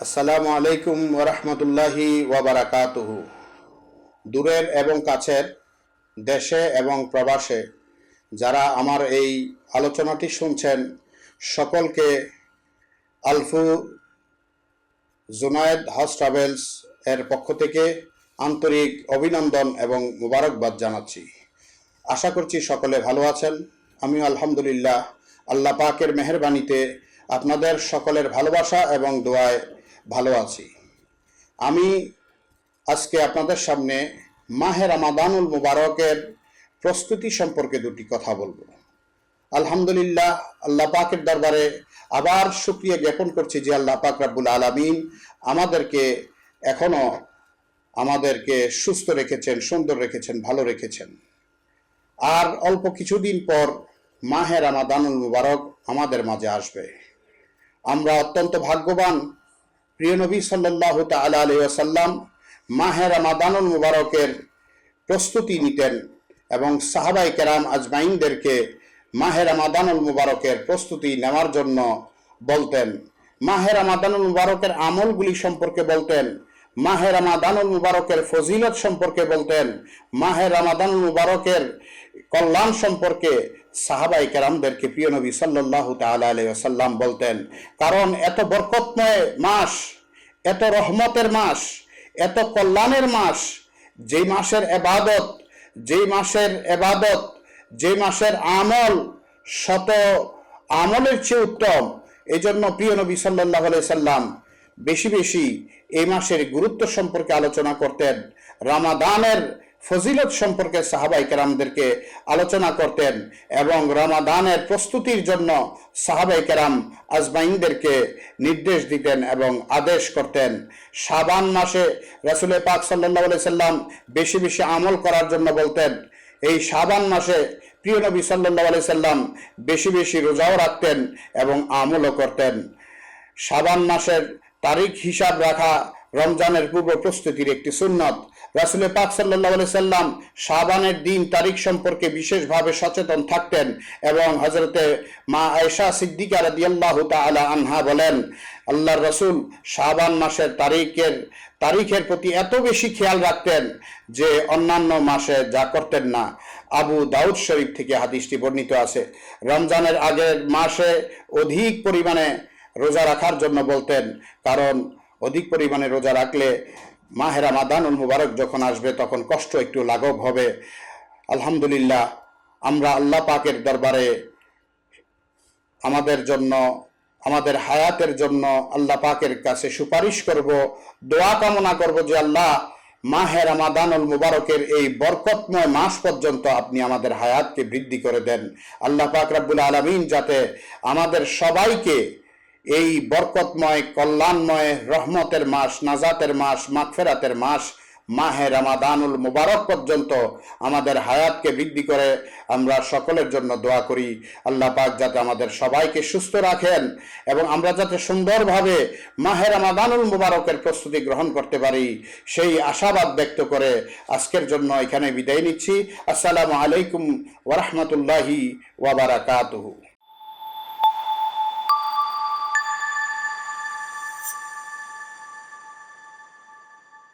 আসসালামু আলাইকুম ওরহমতুল্লাহি ওয়াবারাকাতুহু দূরের এবং কাছের, দেশে এবং প্রবাসে যারা আমার এই আলোচনাটি শুনছেন, সকলকে আলফু জুনায়েদ হাউস ট্রাভেলস এর পক্ষ থেকে আন্তরিক অভিনন্দন এবং মুবারকবাদ জানাচ্ছি। আশা করছি সকলে ভালো আছেন। আমিও আলহামদুলিল্লাহ আল্লাহ পাকের মেহরবানিতে আপনাদের সকলের ভালোবাসা এবং দোয়ায় ভালো আছি। আমি আজকে আপনাদের সামনে মাহে রামাদানুল মুবারকের প্রস্তুতি সম্পর্কে দুটি কথা বলব। আলহামদুলিল্লাহ, আল্লাহ পাকের দরবারে আবার শুক্রিয়া জ্ঞাপন করছি যে আল্লাহ পাক রাব্বুল আলামিন আমাদেরকে এখনও আমাদেরকে সুস্থ রেখেছেন, সুন্দর রেখেছেন, ভালো রেখেছেন। আর অল্প কিছুদিন পর মাহে রামাদানুল মুবারক আমাদের মাঝে আসবে। আমরা অত্যন্ত ভাগ্যবান প্রিয় নবী সাল্লাহ তালা আলহাসাল্লাম মাহে রামাদানুল মুবারকের প্রস্তুতি নিতেন এবং সাহাবাই কেরাম আজমাইনদেরকে মাহে রামাদানুল মুবারকের প্রস্তুতি নেওয়ার জন্য বলতেন। মাহে রামাদানুল মুবারকের আমলগুলি সম্পর্কে বলতেন, মাহে রামাদানুল মুবারকের ফজিলত সম্পর্কে বলতেন, মাহে রামাদানুল মুবারকের কল্যাণ সম্পর্কে সাহাবাই কেরামদেরকে প্রিয় নবী সাল্লাহ তাল্লাম বলতেন, কারণ এত বরকতময় মাস, এত রহমতের মাস, এত কল্যাণের মাস, যেই মাসের এবাদত, যেই মাসের এবাদত যে মাসের আমল শত আমলের চেয়ে উত্তম। এই জন্য প্রিয় নবী সাল্লাহ সাল্লাম বেশি বেশি এই মাসের গুরুত্ব সম্পর্কে আলোচনা করতেন। রামাদানের ফজিলত সম্পর্কে সাহাবাই কেরামদেরকে আলোচনা করতেন এবং রামাদানের প্রস্তুতির জন্য সাহাবাই কেরাম আজমাইনদেরকে নির্দেশ দিতেন এবং আদেশ করতেন। সাবান মাসে রসুল পাক সাল্লাহ সাল্লাম বেশি বেশি আমল করার জন্য বলতেন, এই সাবান মাসে প্রিয় নবী সাল্লাহ সাল্লাম বেশি বেশি রোজাও রাখতেন এবং আমলও করতেন। সাবান মাসের তারিখ হিসাব রাখা রমজানের পূর্ব প্রস্তুতির একটি সুন্নত। রাসুল পাক সাল্লাহ সাল্লাম সাবানের দিন তারিখ সম্পর্কে বিশেষভাবে সচেতন থাকতেন এবং হজরতে মা আয়সা সিদ্দিকা রাদিয়াল্লাহ তালা আনহা বলেন, আল্লাহর রসুল শাবান মাসের তারিখের তারিখের প্রতি এত বেশি খেয়াল রাখতেন যে অন্যান্য মাসে যা করতেন না। আবু দাউদ শরীফ থেকে হাদিসটি বর্ণিত আছে। রমজানের আগের মাসে অধিক পরিমাণে রোজা রাখার জন্য বলতেন, কারণ অধিক পরিমাণে রোজা রাখলে মাহেরা মাদানুল মুবারক যখন আসবে, তখন কষ্ট একটু লাঘব হবে। আলহামদুলিল্লাহ, আমরা আল্লাহ পাকের দরবারে আমাদের জন্য, আমাদের হায়াতের জন্য আল্লাহ পাকের কাছে সুপারিশ করব, দোয়া কামনা করব যে আল্লাহ, মাহে রামাদানুল মুবারকের এই বরকতময় মাস পর্যন্ত আপনি আমাদের হায়াতকে বৃদ্ধি করে দেন। আল্লাহ পাক রাব্বুল আলমিন যাতে আমাদের সবাইকে এই বরকতময়, কল্যাণময়, রহমতের মাস, নাজাতের মাস, মাগফেরাতের মাস, মাহে রামাদানুল মুবারক পর্যন্ত আমাদের হায়াতকে বৃদ্ধি করে আমরা সকলের জন্য দোয়া করি। আল্লাহ পাক যাতে আমাদের সবাইকে সুস্থ রাখেন এবং আমরা যাতে সুন্দরভাবে মাহে রামাদানুল মুবারকের প্রস্তুতি গ্রহণ করতে পারি, সেই আশাবাদ ব্যক্ত করে আজকের জন্য এখানে বিদায় নিচ্ছি। আসসালামু আলাইকুম ওরহমতুল্লাহি ওয়াবারাকাতুহু